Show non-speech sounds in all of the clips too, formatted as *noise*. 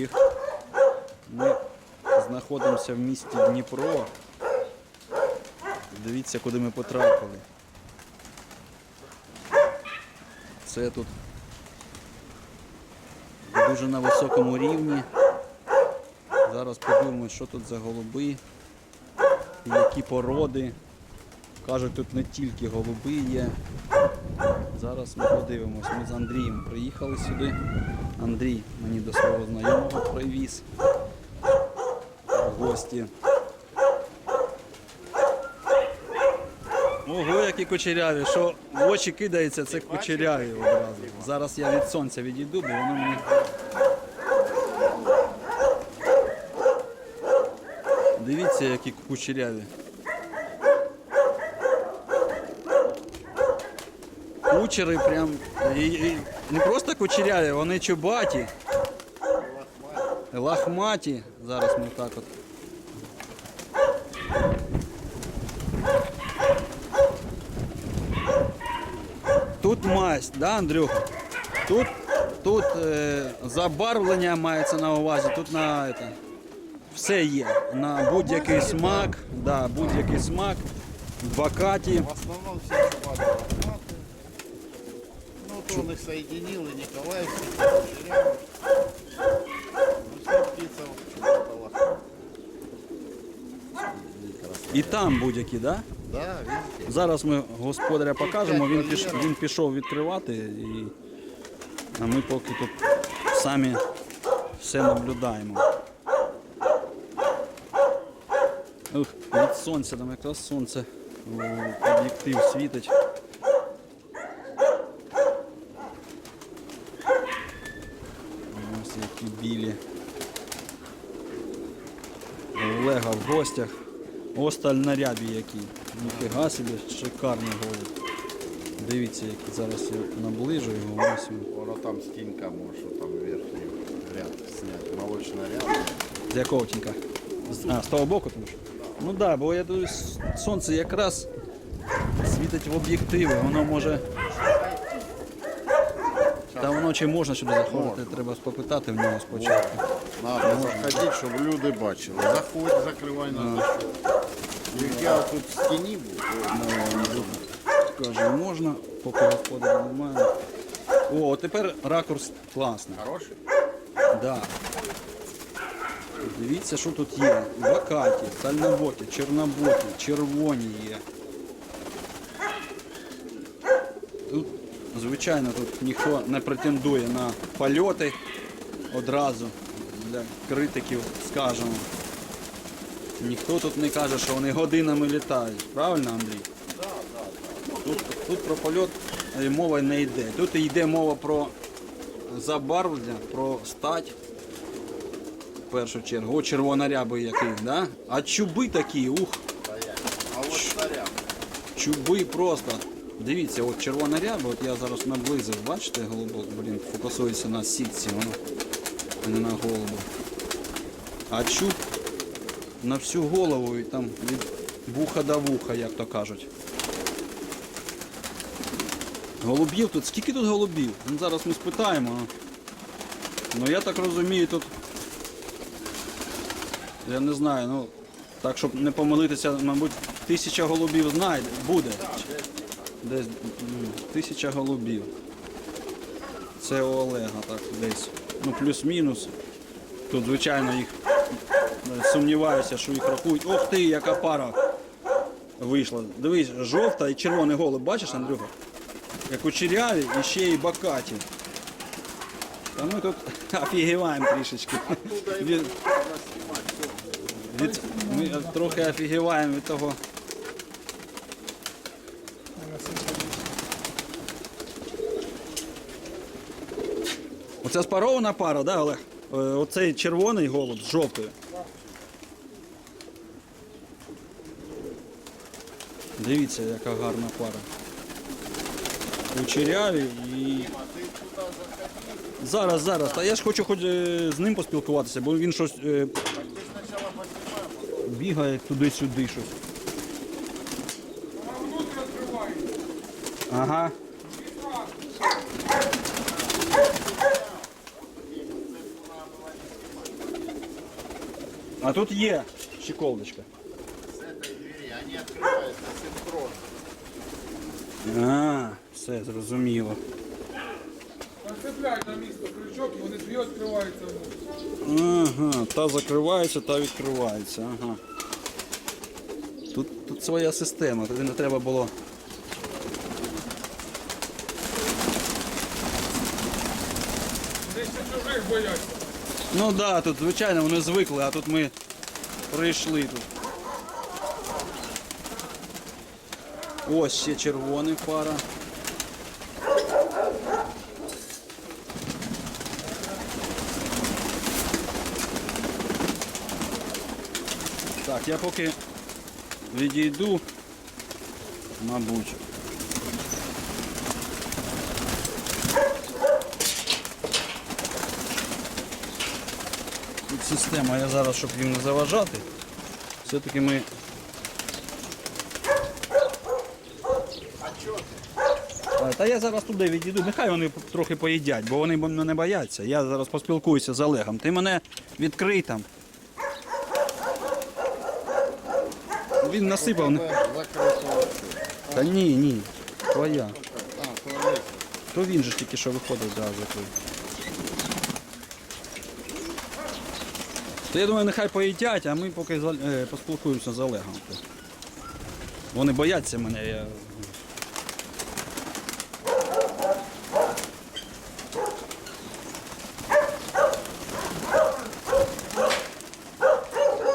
їх. Ми знаходимося в місті Дніпро. Дивіться, куди ми потрапили. Це тут дуже на високому рівні. Зараз подивимось, що тут за голуби, які породи. Кажуть, тут не тільки голуби є. Зараз ми подивимось. Ми з Андрієм приїхали сюди. Андрій мені до свого знайомого привіз в гості. Ого, які кучеряві, що в очі кидається, це кучеряві одразу. Зараз я від сонця відійду, бо воно мені. Дивіться, які кучеряві. Кучери прям. І, і, не просто кучеряві, вони чубаті. Лахматі. Зараз ми так от. Тут масть, да, Андрюха? Тут, тут е, забарвлення мається на увазі, тут на это, все є. На будь-який смак, да, будь-який смак, бакаті. В основном все чубаты Ну, он их соединил, и Николаевский, и. Ну, птица. І там будь-які, да? Да, видите? Зараз ми господаря покажемо, він, піш, він пішов відкривати, і, а ми поки тут самі все наблюдаємо. Ух, від сонця, там якраз сонце в об'єктив світить. Ось які білі. Олега в гостях. Осталь на рябі який. Ніфіга собі, шикарний голуб. Дивіться, який зараз я наближу його. Ось. Воно там стенка, может, там верхний ряд снять. Молочный ряд. З якого тінька? А, з того боку тому що? Ну так, да, бо я с- сонце якраз світить в об'єктиви, воно може. Та воно чи можна сюди заходити, треба попитати в нього спочатку. Надо заходить, щоб люди бачили. Заходь, закривай на. Як я тут в стіні був, Каже, можна, поки господаря немає. О, тепер ракурс класний. хороший? Да. Дивіться, що тут є. Бакаті, тальноботі, чорноботі, червоні є. Тут, звичайно, тут ніхто не претендує на польоти одразу для критиків, скажемо. Ніхто тут не каже, що вони годинами літають. Правильно, Андрій? Тут, тут про польот е, мова не йде. Тут йде мова про забарвлення, про стать. В першу чергу. О, червонорябий який, да? А чуби такі, ух, А от чуби просто. Дивіться, от червонорябий, от я зараз наблизив, бачите, голубок, блін, фокусується на сітці, воно, а не на голову. А чуб на всю голову і там від вуха до вуха, як то кажуть. Голубів тут, скільки тут голубів? Ну, зараз ми спитаємо. Ну я так розумію, тут. Я не знаю, ну так, щоб не помилитися, мабуть, тисяча голубів знайде, буде. Десь тисяча голубів. Це у Олега так десь. Ну, плюс-мінус. Тут, звичайно, їх е, сумніваюся, що їх рахують. Ох ти, яка пара вийшла. Дивись, жовта і червоний голуб, бачиш, Андрюха? Як у черяві і ще й бакаті. Та ми тут *laughs* офігіваємо трішечки. Від, від, ми трохи офігіваємо від того. Оце спарована пара, да, Олег? Е, Оцей червоний голуб з жовтою. Дивіться, яка гарна пара. Кучеряві і. Зараз, зараз. Та я ж хочу хоч е, з ним поспілкуватися, бо він щось е, бігає туди-сюди щось. Ага. А тут є щеколдочка. С этой двери они открываются синхронно. А, все зрозуміло. Цепляють на місто крючок і вони дві відкриваються. Ага, та закривається, та відкривається. Ага. Тут, тут своя система, тобі не треба було. Десь ще чужих бояться. Ну да, тут звичайно вони звикли, а тут ми прийшли тут. Ось ще червоний фара. Так, я поки відійду, мабуть. Система, я зараз, щоб їм не заважати, все-таки ми. Та я зараз туди відійду, нехай вони трохи поїдять, бо вони мене не бояться. Я зараз поспілкуюся з Олегом. Ти мене відкрий там. Він насипав. Та ні, ні. Твоя. То він же ж тільки що виходив, да, закрив. То я думаю, нехай поїдять, а ми поки е, поспілкуємося з Олегом. Вони бояться мене. Я...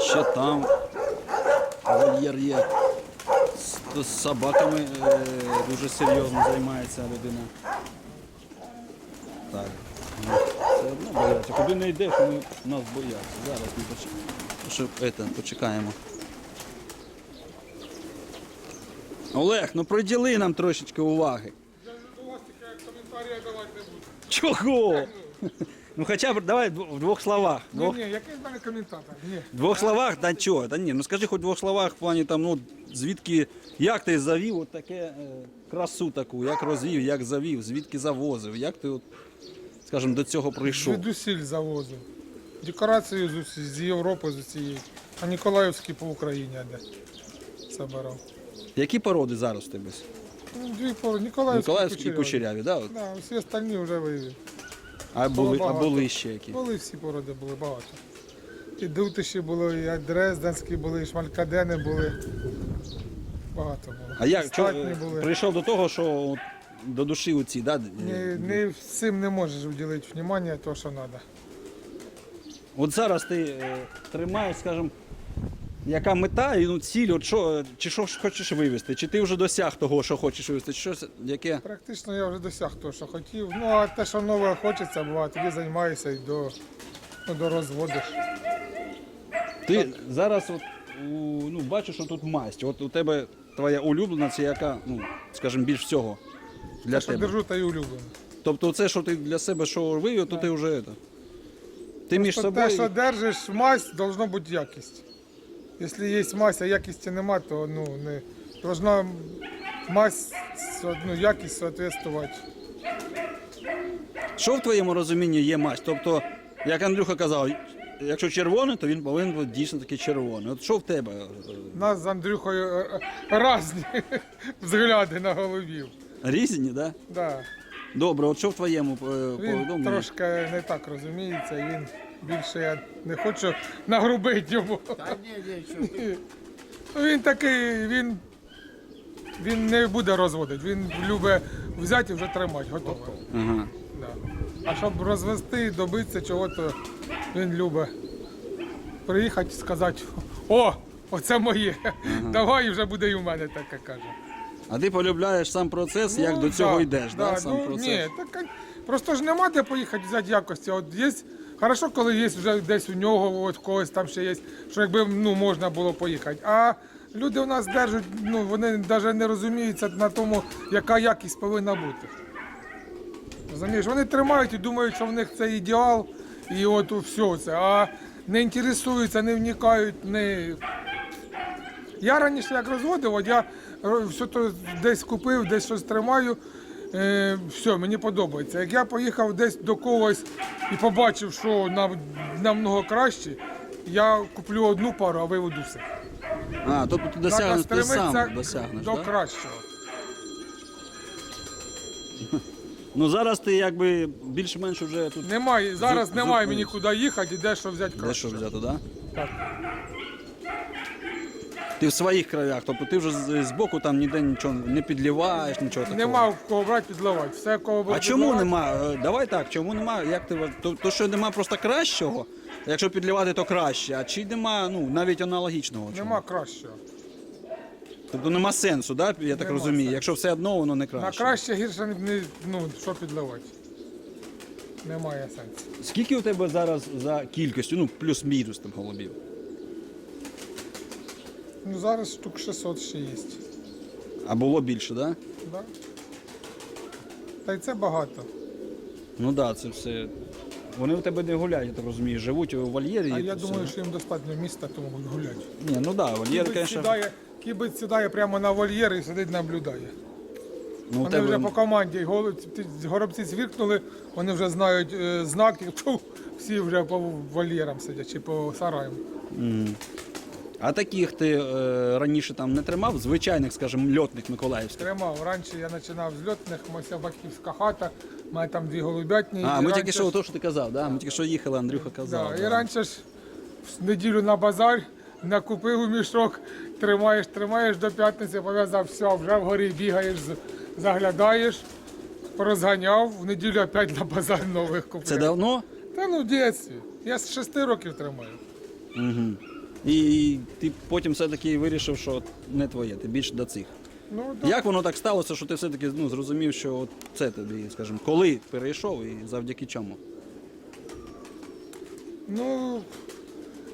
Ще там вольєр є. З, з собаками е, дуже серйозно займається людина. Так. Все одно бояться. Куди не йдеш, вони нас бояться. Зараз ми поч... Що, это, почекаємо. Олег, ну приділи нам трошечки уваги. Я до вас тільки коментарі давати не буду. Чого? Ну хоча б давай в двох словах. Ні, Двох, ні, який з мене коментатор? Ні. в двох словах, та чого? Та ні, ну скажи хоч в двох словах в плані там, ну звідки, як ти завів от таке е, красу таку, як розвів, як завів, звідки завозив, як ти от, скажімо, до цього прийшов. Звідусіль завозив. Декорацію з, усі- з Європи, з усієї. А Ніколаївський по Україні де забирав. Які породи зараз в тебе? Ну, Дві пори. Ніколаївський, Миколаївські і кучеряві, да? от? Да, всі остальні вже вивів. А були, а багато. були ще які? Були всі породи, були багато. І дутиші були, і дрезденські були, і шмалькадени були. Багато було. А як чо, Статні були. прийшов до того, що от до душі оці, да? Не, не всім не можеш уділити внимання, то, що треба. От зараз ти е, тримаєш, скажімо, яка мета і ну, ціль, от що, чи що ж хочеш вивезти, чи ти вже досяг того, що хочеш вивезти, чи щось яке. Практично я вже досяг того, що хотів. Ну, а те, що нове хочеться, буває, тоді займаюся і до, ну, до розводиш. Ти зараз от, у, ну, бачиш, що тут масть. От у тебе твоя улюблена, це яка, ну, скажімо, більш всього для Те, тебе. держу, та й улюблено. Тобто це, що ти для себе що вивів, то ти вже это, ти між собою. Те, що держиш масть, должна бути якість. Якщо є масть, а якісті нема, то ну, не должна масть, ну, якість соответствувати. Що в твоєму розумінні є масть? Тобто, як Андрюха казав, якщо червоний, то він повинен бути дійсно таки червоний. От що в тебе? У нас з Андрюхою е, е, різні *laughs* взгляди на голубів. Різні, так? Да? Да. Добре, от що в твоєму е, Він повідомленні? трошки не так розуміється, він більше я не хочу нагрубити йому. Да не, не, что. Ну, Він такий, він, він не буде розводити, він любить взяти і вже тримати, готово. Ага. Да. А щоб розвести, добитися чого-то, він любить приїхати і сказати, о, оце моє, давай і вже буде і в мене таке каже. А ти полюбляєш сам процес, як Ну, до цього йдеш, да, сам ну, процес? Ні, так, просто ж нема де поїхати взяти якості. От є, хорошо, коли є вже десь у нього, от когось там ще є, що якби ну, можна було поїхати. А люди у нас держать, ну вони навіть не розуміються на тому, яка якість повинна бути. Розумієш, вони тримають і думають, що в них це ідеал, і от все це. А не інтересуються, не вникають, не я раніше як розводив, от я все то десь купив, десь щось тримаю. Е, все, мені подобається. Як я поїхав десь до когось і побачив, що нам намного краще, я куплю одну пару, а виведу все. А, тобто ти досягнеш, ти сам досягнеш, до да? кращого. *laughs* Ну зараз ти якби більш-менш вже тут Немає, зараз немає мені куди їхати і де що взяти де краще. що взяти, да? Так. Ти в своїх краях, тобто ти вже з, боку там ніде нічого не підліваєш, нічого такого. Нема в кого брати підливати. Все, кого А чому підливати, нема? Е, Давай так, чому нема? Як ти то, то що нема просто кращого? Якщо підлівати, то краще. А чи нема ну навіть аналогічного? чому? Нема кращого. Тобто нема сенсу, да? я так Нема розумію. сенсу. Якщо все одно, воно не На краще. краще гірше не- ну, що підливати. Немає сенсу. Скільки у тебе зараз за кількістю, ну плюс-мінус там голубів? Ну зараз штук 600 ще є. А було більше, да? Да? Та й це багато. Ну так, да, це все. Вони у тебе не гуляють, я так розумію, живуть у вольєрі. А і я все. думаю, що їм достатньо міста, тому будуть гуляти. Ні, ну так, да, вольєр, Кібець звісно. сідає, кібець сідає прямо на вольєр і сидить наблюдає. Ну, у Вони тебе... вже по команді голубці, ті горобці звіркнули, вони вже знають е, знаки, *laughs* всі вже по вольєрам сидять чи по сараям. А таких ти е, раніше там не тримав, звичайних, скажімо, льотних миколаївських. Тримав. Раніше я починав з льотних, моя батьківська хата, мене там дві голубятні. А, і ми раніше тільки що ж- то, що ти казав, да? ми тільки що їхали, Андрюха казав. Да. І раніше ж в неділю на базар накупив у мішок, тримаєш, тримаєш до п'ятниці, пов'язав, все, вже вгорі бігаєш, з- заглядаєш, розганяв, в неділю опять на базар нових купив. Це давно? Та ну в дитинстві. Я з шести років тримаю. Угу. І ти потім все-таки вирішив, що не твоє, ти більше до цих. Ну, да. Як воно так сталося, що ти все-таки ну, зрозумів, що от це тобі, скажімо, коли перейшов і завдяки чому? Ну,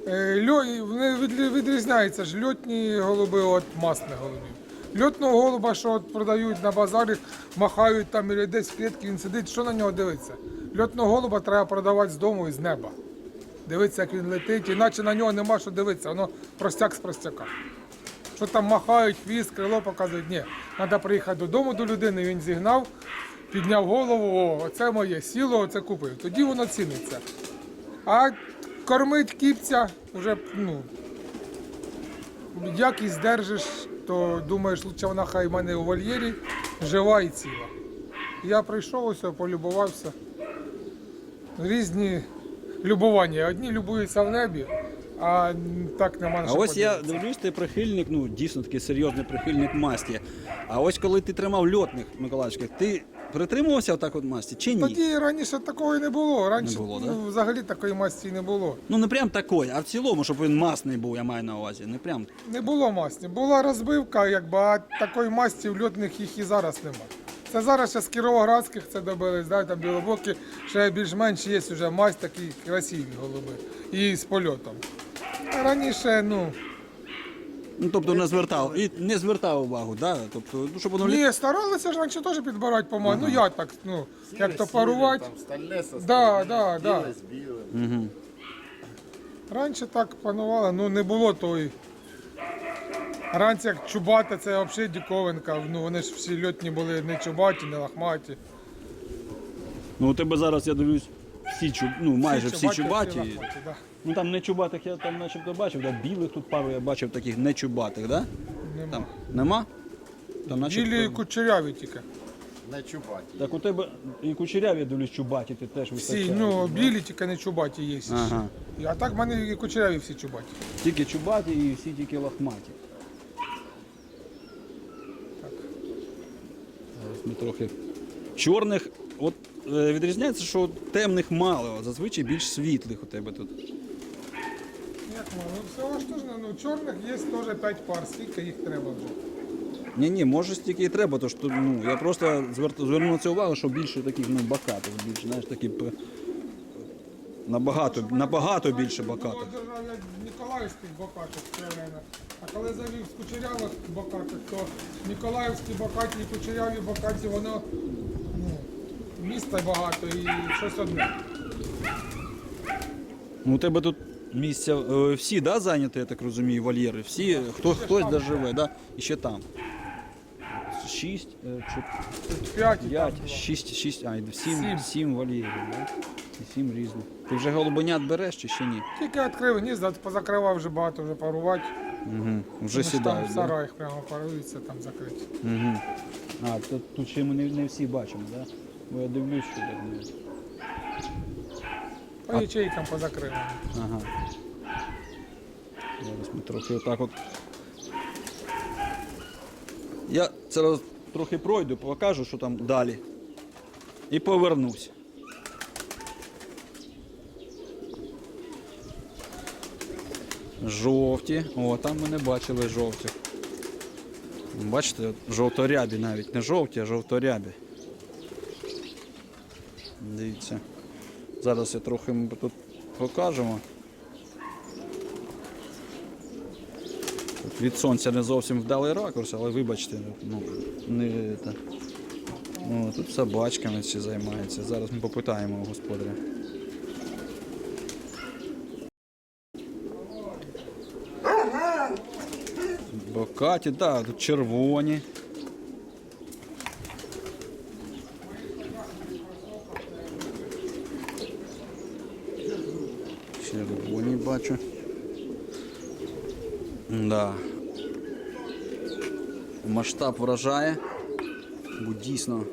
е, льо, вони від- відрізняються ж льотні голуби від масних голубів. Льотного голуба, що от продають на базарі, махають там і десь в клітці, він сидить, що на нього дивиться? Льотного голуба треба продавати з дому і з неба. Дивитися, як він летить, іначе на нього нема що дивитися, воно простяк з простяка. Що там махають, хвіст, крило показують. Ні, треба приїхати додому до людини, він зігнав, підняв голову, о, оце моє, сіло, оце купив. Тоді воно ціниться. А кормить кіпця вже, ну, якість держиш, то думаєш, лучше вона хай в мене у вольєрі, жива і ціла. Я прийшов ось, полюбувався. Різні любування. Одні любуються в небі, а так нема на А що ось я подивитися. дивлюсь, ти прихильник, ну дійсно такий серйозний прихильник масті. А ось коли ти тримав льотних Миколаївських, ти притримувався отак от масті чи ні? Тоді раніше такого і не було. Раніше Не було, да? ну, взагалі такої масті не було. Ну не прям такий, а в цілому, щоб він масний був, я маю на увазі. Не прям. Не було масті. Була розбивка, якби, а такої масті в льотних їх і зараз нема. Це зараз ще з кіровоградських це добились, да, там білобоки, ще більш-менш є вже масть такі красиві голуби. І з польотом. А раніше, ну, Ну тобто не звертав і не звертав увагу, да? Тобто, ну щоб воно лі... ні, старалися ж раніше теж підбирати помаду. Ну я так, ну, як то парувати. Там стальне со Да, да, да. біле з білим. Раніше так панувало, ну не було тої. Раніше як чубата, це взагалі діковинка. Ну вони ж всі льотні були не чубаті, не лахматі. Ну у тебе зараз я дивлюсь, всі чуб... ну майже всі чубаті. лахматі, да. Ну там не чубатих я там начебто бачив, да? білих тут пару я бачив таких не чубатих, да? Нема. Там нема? Там начебто... Білі і кучеряві тільки. На чубаті. Так у тебе і кучеряві, я дивлюсь, чубаті, ти теж Всі, вистачає. ну, білі тільки не чубаті є. ще. Ага. А так в мене і кучеряві всі чубаті. Тільки чубаті і всі тільки лохматі. Так. Зараз ми трохи. Чорних, от е, відрізняється, що темних мало, а зазвичай більш світлих у тебе тут. Як мало? Всього ж теж, ну, чорних є теж 5 пар, скільки їх треба вже. Ні, ні, може стільки і треба, тож ну, я просто звер- звернув на це увагу, що більше таких ну, бакатих, більше, знаєш, такі набагато, набагато більше бакатих. Держав я Ніколаївських. А коли завів з кучерявих бокатих, то Ніколаївські бокаті і кучеряві бокаті, воно ну, міста багато і щось одне. Ну, у тебе тут місця е, всі да, зайняті, я так розумію, вольєри. Всі, хто, хтось де живе, да? і ще там. Шість, е, чи П'ять і там п'ять, шість, шість, а, і сім, Сім. сім вольєрів. Да? Сім різних. Ти вже голубенят береш чи ще ні? Тільки відкрив гнізда, позакривав вже багато вже парувати. Угу. Вже Тому що Там сідають. в Да? сараях прямо паруються, там закриті. Угу. А, тут, тут ще ми не, не всі бачимо, так? Да? Бо я дивлюсь, що так не. По ячейкам позакрили. Ага. Зараз ми трохи отак от. Я зараз трохи пройду, покажу, що там далі. І повернусь. Жовті. О, там ми не бачили жовтих. Бачите, жовторябі навіть. Не жовті, а жовторябі. Дивіться. Зараз я трохи ми тут покажемо. Від сонця не зовсім вдалий ракурс, але вибачте, ну, не та. О, тут собачками ще займаються. Зараз ми попитаємо у господаря. Так, да, тут червоні. Червоні бачу. Да. Масштаб вражає, бо дійсно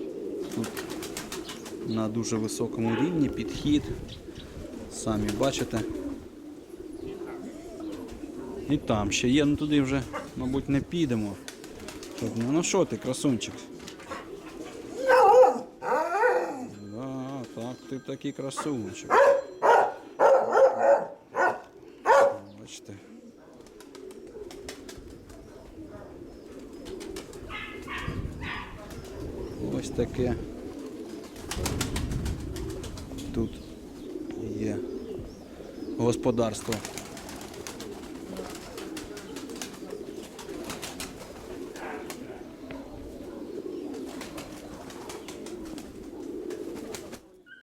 тут на дуже високому рівні підхід. Самі бачите. І там ще є, ну туди вже, мабуть, не підемо. Ну, ну що ти, красунчик? Да, так, ти такий красунчик. Бачите. Ось таке. Тут є господарство